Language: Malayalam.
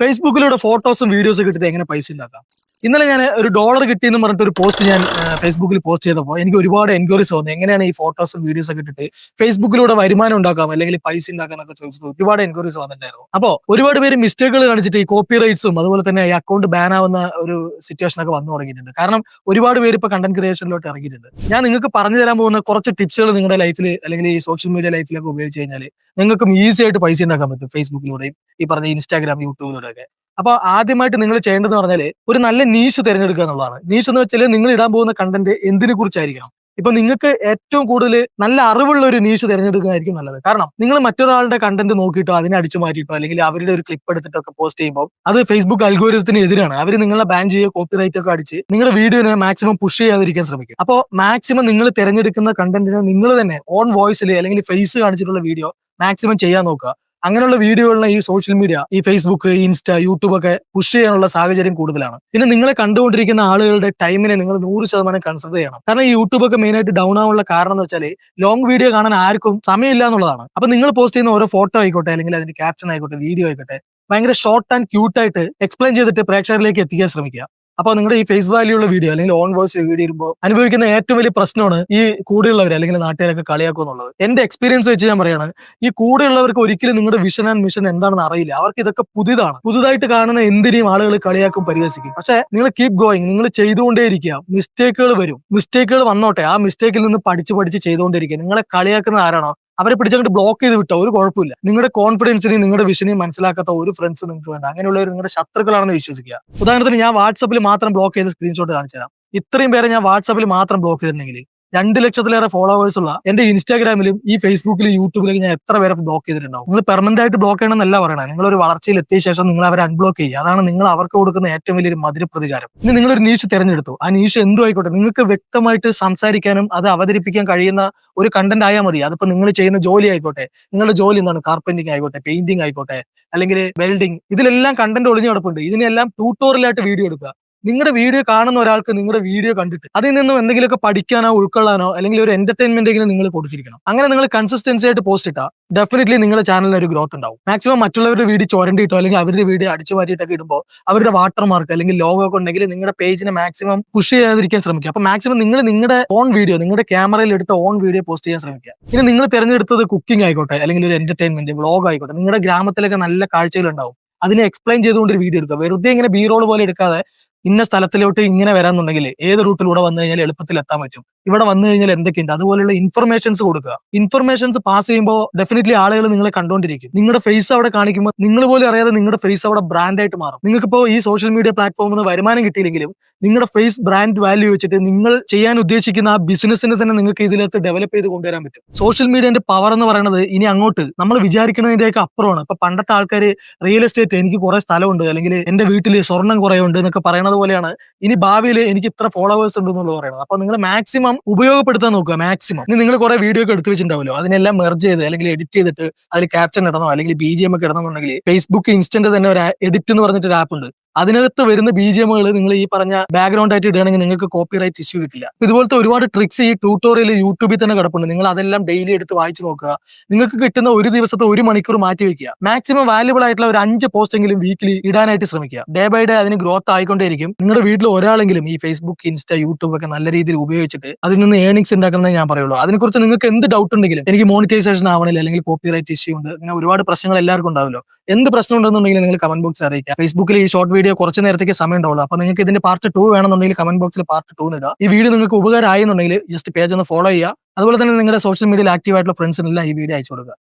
ഫേസ്ബുക്കിലൂടെ ഫോട്ടോസും വീഡിയോസും കിട്ടിയിട്ട് എങ്ങനെ പൈസ ഉണ്ടാക്കാം? ഇന്നലെ ഞാൻ ഒരു ഡോളർ കിട്ടിയെന്ന് പറഞ്ഞിട്ട് ഒരു പോസ്റ്റ് ഞാൻ ഫേസ്ബുക്കിൽ പോസ്റ്റ് ചെയ്തപ്പോൾ എനിക്ക് ഒരുപാട് എൻക്വയറീസ് വന്നു. എങ്ങനെയാണ് ഈ ഫോട്ടോസും വീഡിയോസ് ഒക്കെ ഇട്ടിട്ട് ഫേസ്ബുക്കിലൂടെ വരുമാനം ഉണ്ടാക്കാം അല്ലെങ്കിൽ പൈസ ഉണ്ടാക്കാനൊക്കെ ചോദിച്ചിട്ട് ഒരുപാട് എൻക്വയറീസ് വന്നിട്ടുണ്ടായിരുന്നു. അപ്പോൾ ഒരുപാട് പേര് മിസ്റ്റേക്കുകൾ കാണിച്ചിട്ട് ഈ കോപ്പി റൈറ്റ്സും അതുപോലെ തന്നെ ഈ അക്കൗണ്ട് ബാൻ ആവുന്ന ഒരു സിറ്റുവേഷൻ ഒക്കെ വന്നു തുടങ്ങിയിട്ടുണ്ട്. കാരണം ഒരുപാട് പേര് ഇപ്പോൾ കണ്ടന്റ് ക്രിയേഷനിലോട്ട് ഇറങ്ങിയിട്ടുണ്ട്. ഞാൻ നിങ്ങൾക്ക് പറഞ്ഞു തരാൻ പോകുന്ന കുറച്ച് ടിപ്സുകൾ നിങ്ങളുടെ ലൈഫിൽ അല്ലെങ്കിൽ ഈ സോഷ്യൽ മീഡിയ ലൈഫിലൊക്കെ ഉപയോഗിച്ച് കഴിഞ്ഞാൽ നിങ്ങൾക്കും ഈസി ആയിട്ട് പൈസ ഉണ്ടാക്കാൻ പറ്റും ഫേസ്ബുക്കിലൂടെയും ഈ പറഞ്ഞ ഇൻസ്റ്റാഗ്രാം യൂട്യൂബിലൂടെ ഒക്കെ അപ്പൊ ആദ്യമായിട്ട് നിങ്ങൾ ചെയ്യേണ്ടതെന്ന് പറഞ്ഞാൽ ഒരു നല്ല നീഷ് തിരഞ്ഞെടുക്കുക എന്നുള്ളതാണ്. നീഷ് എന്ന് വെച്ചാൽ നിങ്ങൾ ഇടാൻ പോകുന്ന കണ്ടന്റ് എന്തിനെ കുറിച്ചായിരിക്കണം. ഇപ്പൊ നിങ്ങൾക്ക് ഏറ്റവും കൂടുതൽ നല്ല അറിവുള്ള ഒരു നീഷ് തിരഞ്ഞെടുക്കുന്നതായിരിക്കും നല്ലത്. കാരണം നിങ്ങൾ മറ്റൊരാളുടെ കണ്ടന്റ് നോക്കിയിട്ടോ അതിനെ അടിച്ചു മാറ്റിയിട്ടോ അല്ലെങ്കിൽ അവരുടെ ഒരു ക്ലിപ്പ് എടുത്തിട്ടൊക്കെ പോസ്റ്റ് ചെയ്യുമ്പോൾ അത് ഫേസ്ബുക്ക് അൽഗോരിതത്തിന് എതിരാണ്. അവർ നിങ്ങളെ ബാൻ ചെയ്യുക കോപ്പിറൈറ്റ് ഒക്കെ അടിച്ച് നിങ്ങളുടെ വീഡിയോനെ മാക്സിമം പുഷ് ചെയ്യാതിരിക്കാൻ ശ്രമിക്കും. അപ്പോൾ മാക്സിമം നിങ്ങൾ തിരഞ്ഞെടുക്കുന്ന കണ്ടന്റിനെ നിങ്ങൾ തന്നെ ഓൺ വോയിസിൽ അല്ലെങ്കിൽ ഫേസ് കാണിച്ചിട്ടുള്ള വീഡിയോ മാക്സിമം ചെയ്യാൻ നോക്കുക. അങ്ങനെയുള്ള വീഡിയോകളിലെ ഈ സോഷ്യൽ മീഡിയ ഈ ഫേസ്ബുക്ക് ഇൻസ്റ്റ യൂട്യൂബ് ഒക്കെ പുഷ് ചെയ്യാനുള്ള സാഹചര്യം കൂടുതലാണ്. പിന്നെ നിങ്ങളെ കണ്ടുകൊണ്ടിരിക്കുന്ന ആളുകളുടെ ടൈമിനെ നിങ്ങൾ നൂറ് ശതമാനം കൺസിഡർ ചെയ്യണം. കാരണം ഈ യൂട്യൂബ് ഒക്കെ മെയിൻ ആയിട്ട് ഡൗൺ ആവാനുള്ള കാരണം എന്ന് വെച്ചാൽ ലോങ് വീഡിയോ കാണാൻ ആർക്കും സമയമില്ല എന്നുള്ളതാണ്. അപ്പൊ നിങ്ങൾ പോസ്റ്റ് ചെയ്യുന്ന ഓരോ ഫോട്ടോ ആയിക്കോട്ടെ അല്ലെങ്കിൽ അതിന്റെ ക്യാപ്ഷൻ ആയിക്കോട്ടെ വീഡിയോ ആയിക്കോട്ടെ ഭയങ്കര ഷോർട്ട് ആൻഡ് ക്യൂട്ടായിട്ട് എക്സ്പ്ലെയിൻ ചെയ്തിട്ട് പ്രേക്ഷകരിലേക്ക് എത്തിക്കാൻ ശ്രമിക്കുക. അപ്പോൾ നിങ്ങളുടെ ഈ ഫേസ് വാല്യൂ ഉള്ള വീഡിയോ അല്ലെങ്കിൽ ഓൺ വോയിസ് വീഡിയോ ഇടുമ്പോൾ അനുഭവിക്കുന്ന ഏറ്റവും വലിയ പ്രശ്നമാണ് ഈ കൂടെയുള്ളവർ അല്ലെങ്കിൽ നാട്ടുകാരൊക്കെ കളിയാക്കുക എന്നുള്ളത് എന്റെ എക്സ്പീരിയൻസ് വെച്ച് ഞാൻ പറയുകയാണ് ഈ കൂടെയുള്ളവർക്ക് ഒരിക്കലും നിങ്ങളുടെ വിഷൻ ആൻഡ് മിഷൻ എന്താണെന്ന് അറിയില്ല. അവർക്ക് ഇതൊക്കെ പുതിയതാണ്. പുതുതായിട്ട് കാണുന്ന എന്തിനേയും ആളുകൾ കളിയാക്കും പരിഹസിക്കും. പക്ഷെ നിങ്ങൾ കീപ് ഗോയിങ് നിങ്ങൾ ചെയ്തുകൊണ്ടേയിരിക്കുക. മിസ്റ്റേക്കുകൾ വരും. മിസ്റ്റേക്കുകൾ വന്നോട്ടെ. ആ മിസ്റ്റേക്കിൽ നിന്ന് പഠിച്ച് പഠിച്ച് ചെയ്തുകൊണ്ടിരിക്കുക നിങ്ങളെ കളിയാക്കുന്ന ആരാണോ? അവരെ പിടിച്ചങ്ങോട്ട് ബ്ലോക്ക് ചെയ്ത് വിട്ടോ ഒരു കുഴപ്പമില്ല. നിങ്ങളുടെ കോൺഫിഡൻസിനെയും നിങ്ങളുടെ വിഷനെയും മനസ്സിലാക്കാത്ത ഒരു ഫ്രണ്ട്സ് നിങ്ങൾക്ക് വേണ്ട. അങ്ങനെയുള്ളവർ നിങ്ങളുടെ ശത്രുക്കളാണെന്ന് വിശ്വസിക്കുക. ഉദാഹരണത്തിന് ഞാൻ വാട്സപ്പിൽ മാത്രം ബ്ലോക്ക് ചെയ്ത് സ്ക്രീൻഷോട്ട് കാണിച്ചു തരാം ഇത്രയും പേരെ ഞാൻ വാട്സപ്പിൽ മാത്രം ബ്ലോക്ക് ചെയ്തിട്ടുണ്ടെങ്കിൽ രണ്ട് ലക്ഷത്തിലേറെ ഫോളോവേഴ്സ് ഉള്ള എന്റെ ഇൻസ്റ്റാഗ്രാമിലും ഈ ഫേസ്ബുക്കിലും യൂട്യൂബിലും ഞാൻ എത്ര പേരെ ബ്ലോക്ക് ചെയ്തിട്ടുണ്ടാവും? നിങ്ങൾ പെർമനന്റ് ആയിട്ട് ബ്ലോക്ക് ചെയ്യണമെന്നല്ല പറയണത് നിങ്ങൾ ഒരു വളർച്ചയിൽ എത്തിയ ശേഷം നിങ്ങൾ അവരെ അൺബ്ലോക്ക് ചെയ്യുക. അതാണ് നിങ്ങൾ അവർക്ക് കൊടുക്കുന്ന ഏറ്റവും വലിയൊരു മധുര പ്രതികാരം ഇനി നിങ്ങൾ ഒരു നീഷ് തിരഞ്ഞെടുത്തു. ആ നീഷ് എന്തു ആയിക്കോട്ടെ. നിങ്ങൾക്ക് വ്യക്തമായിട്ട് സംസാരിക്കാനും അത് അവതരിപ്പിക്കാൻ കഴിയുന്ന ഒരു കണ്ടന്റ് ആയാൽ മതി. അതിപ്പോ നിങ്ങൾ ചെയ്യുന്ന ജോലി ആയിക്കോട്ടെ. നിങ്ങളുടെ ജോലി എന്താണ്? കാർപ്പന്റിങ് ആയിക്കോട്ടെ പെയിന്റിംഗ് ആയിക്കോട്ടെ അല്ലെങ്കിൽ വെൽഡിംഗ് ഇതിലെല്ലാം കണ്ടന്റ് ഒളിഞ്ഞു കിടപ്പുണ്ട്. ഇതിനെല്ലാം ട്യൂട്ടോറിയലായിട്ട് വീഡിയോ എടുക്കുക. നിങ്ങളുടെ വീഡിയോ കാണുന്ന ഒരാൾക്ക് നിങ്ങളുടെ വീഡിയോ കണ്ടിട്ട് അതിൽ നിന്നും എന്തെങ്കിലുമൊക്കെ പഠിക്കാനോ ഉൾക്കൊള്ളാനോ അല്ലെങ്കിൽ ഒരു എന്റർടൈൻമെന്റ് എങ്കിലും നിങ്ങൾ കൊടുത്തിരിക്കണം. അങ്ങനെ നിങ്ങൾ കൺസിസ്റ്റൻസി ആയിട്ട് പോസ്റ്റ് ഇട്ടാ ഡെഫിനറ്റ്ലി നിങ്ങളുടെ ചാനലിന് ഒരു ഗ്രോത്ത് ഉണ്ടാവും. മാക്സിമം മറ്റുള്ളവരുടെ വീഡിയോ ചോരണ്ടി ഇട്ടോ അല്ലെങ്കിൽ അവരുടെ വീഡിയോ അടിച്ചു മാറ്റിയിട്ടൊക്കെ ഇടുമ്പോൾ അവരുടെ വാട്ടർ മാർക്ക് അല്ലെങ്കിൽ ലോഗോ ഒക്കെ ഉണ്ടെങ്കിൽ നിങ്ങളുടെ പേജിനെ മാക്സിമം പുഷ് ചെയ്യാതിരിക്കാൻ ശ്രമിക്കുക. അപ്പൊ മാക്സിമം നിങ്ങൾ നിങ്ങളുടെ ഓൺ വീഡിയോ നിങ്ങളുടെ ക്യാമറയിൽ എടുത്ത ഓൺ വീഡിയോ പോസ്റ്റ് ചെയ്യാൻ ശ്രമിക്കുക. ഇനി നിങ്ങൾ തിരഞ്ഞെടുത്തത് കുക്കിംഗ് ആയിക്കോട്ടെ അല്ലെങ്കിൽ ഒരു എന്റർടൈൻമെന്റ് വ്ളോഗ് ആയിക്കോട്ടെ. നിങ്ങളുടെ ഗ്രാമത്തിലൊക്കെ നല്ല കാഴ്ചകൾ ഉണ്ടാവും അതിനെ എക്സ്പ്ലെയിൻ ചെയ്തുകൊണ്ട് ഒരു വീഡിയോ എടുക്കുക. വെറുതെ ഇങ്ങനെ ബി റോൾ പോലെ എടുക്കാതെ ഇന്ന സ്ഥലത്തിലോട്ട് ഇങ്ങനെ വരാന്നുണ്ടെങ്കിൽ ഏത് റൂട്ടിലൂടെ വന്നു കഴിഞ്ഞാൽ എളുപ്പത്തിൽ എത്താൻ പറ്റും. ഇവിടെ വന്നു കഴിഞ്ഞാൽ എന്തൊക്കെയുണ്ട്? അതുപോലെയുള്ള ഇൻഫർമേഷൻസ് കൊടുക്കുക. ഇൻഫർമേഷൻസ് പാസ് ചെയ്യുമ്പോൾ ഡെഫിനറ്റ്ലി ആളുകൾ നിങ്ങളെ കണ്ടുകൊണ്ടിരിക്കും നിങ്ങളുടെ ഫേസ് അവിടെ കാണിക്കുമ്പോൾ നിങ്ങൾ പോലും അറിയാതെ നിങ്ങളുടെ ഫേസ് അവിടെ ബ്രാൻഡായിട്ട് മാറും. നിങ്ങൾക്ക് നിങ്ങൾക്കിപ്പോൾ ഈ സോഷ്യൽ മീഡിയ പ്ലാറ്റ്ഫോമിൽ നിന്ന് വരുമാനം കിട്ടിയില്ലെങ്കിലും നിങ്ങളുടെ ഫേസ് ബ്രാൻഡ് വാല്യൂ വെച്ചിട്ട് നിങ്ങൾ ചെയ്യാൻ ഉദ്ദേശിക്കുന്ന ആ ബിസിനസ്സിനെ തന്നെ നിങ്ങൾക്ക് ഇതിനകത്ത് ഡെവലപ്പ് ചെയ്ത് കൊണ്ടുവരാൻ പറ്റും. സോഷ്യൽ മീഡിയന്റെ പവർ എന്ന് പറയുന്നത് ഇനി അങ്ങോട്ട് നമ്മൾ വിചാരിക്കുന്നതിന്റെയൊക്കെ അപ്പുറമാണ്. ഇപ്പൊ പണ്ടത്തെ ആൾക്കാർ റിയൽ എസ്റ്റേറ്റ് എനിക്ക് കുറെ സ്ഥലമുണ്ട്. അല്ലെങ്കിൽ എന്റെ വീട്ടിൽ സ്വർണം കുറെ ഉണ്ട് എന്നൊക്കെ പറയുന്നത് പോലെയാണ് ഇനി ഭാവിയിൽ എനിക്ക് ഇത്ര ഫോളോവേഴ്സ് ഉണ്ട് എന്നുള്ളത് പറയുന്നത്. അപ്പൊ നിങ്ങൾ മാക്സിമം ഉപയോഗപ്പെടുത്താൻ നോക്കുക മാക്സിമം ഇനി നിങ്ങൾ കുറെ വീഡിയോ ഒക്കെ എടുത്തു വെച്ചിട്ടുണ്ടാവല്ലോ അതിനെല്ലാം മെർജ് ചെയ്ത് അല്ലെങ്കിൽ എഡിറ്റ് ചെയ്തിട്ട് അതിൽ ക്യാപ്ഷൻ ഇടണോ അല്ലെങ്കിൽ ബി ജി എം ഒക്കെ ഇടണമെന്നുണ്ടെങ്കിൽ ഫേസ്ബുക്ക് ഇൻസ്റ്റന്റ് തന്നെ ഒരു എഡിറ്റ് എന്ന് പറഞ്ഞിട്ട് ഒരു ആപ്പ് ഉണ്ട്. അതിനകത്ത് വരുന്ന ബി ജി എമ്മുകൾ നിങ്ങൾ ഈ പറഞ്ഞ ബാക്ക്ഗ്രൗണ്ട് ആയിട്ട് ഇടുകയാണെങ്കിൽ നിങ്ങൾക്ക് കോപ്പി റൈറ്റ് ഇഷ്യൂ കിട്ടില്ല. ഇതുപോലത്തെ ഒരുപാട് ട്രിക്സ് ഈ ട്യൂട്ടോറിയൽ യൂട്യൂബിൽ തന്നെ കിടപ്പുണ്ട്. നിങ്ങൾ അതെല്ലാം ഡെയിലി എടുത്ത് വായിച്ചു നോക്കുക. നിങ്ങൾക്ക് കിട്ടുന്ന ഒരു ദിവസത്തെ ഒരു മണിക്കൂർ മാറ്റി വെക്കുക. മാക്സിമം വാല്യുബിൾ ആയിട്ടുള്ള ഒരു അഞ്ച് പോസ്റ്റെങ്കിലും വീക്കിലി ഇടാനായിട്ട് ശ്രമിക്കുക. ഡേ ബൈ ഡേ അതിന് ഗ്രോത്ത് ആയിക്കൊണ്ടേയിരിക്കും. നിങ്ങളുടെ വീട്ടിൽ ഒരാളെങ്കിലും ഈ ഫേസ്ബുക്ക് ഇൻസ്റ്റ യൂട്യൂബ് ഒക്കെ നല്ല രീതിയിൽ ഉപയോഗിച്ചിട്ട് അതിൽ നിന്ന് ഏണിങ്സ് ഉണ്ടാക്കുന്നത് ഞാൻ പറയുള്ളൂ. അതിനെക്കുറിച്ച് നിങ്ങൾക്ക് എന്ത് ഡൗട്ട് ഉണ്ടെങ്കിലും എനിക്ക് മോണിറ്റൈസേഷൻ ആവണില്ല അല്ലെങ്കിൽ കോപ്പി റൈറ്റ് ഇഷ്യൂ ഉണ്ട്. അങ്ങനെ ഒരുപാട് പ്രശ്നങ്ങൾ എല്ലാവർക്കും ഉണ്ടാവുമല്ലോ എന്ത് പ്രശ്നം ഉണ്ടെന്നുണ്ടെങ്കിൽ നിങ്ങൾ കമന്റ് ബോക്സിൽ അറിയിക്കുക. ഫേസ്ബുക്കിൽ ഈ ഷോർട്ട് വീഡിയോ കുറച്ച് നേരത്തേക്ക് സമയം ഉണ്ടാവുള്ളൂ അപ്പൊ നിങ്ങൾക്ക് ഇതിന്റെ പാർട്ട് ടു വേണമെന്നുണ്ടെങ്കിൽ കമന്റ് ബോക്സിൽ പാർട്ട് ടു ഇടുക. ഈ വീഡിയോ നിങ്ങൾക്ക് ഉപകാരമായി എന്നുണ്ടെങ്കിൽ ജസ്റ്റ് പേജ് ഒന്ന് ഫോളോ ചെയ്യുക. അതുപോലെ തന്നെ നിങ്ങളുടെ സോഷ്യൽ മീഡിയയിൽ ആക്റ്റീവ് ആയിട്ടുള്ള ഫ്രണ്ട്സിനെല്ലാം ഈ വീഡിയോ അയച്ചു കൊടുക്കുക.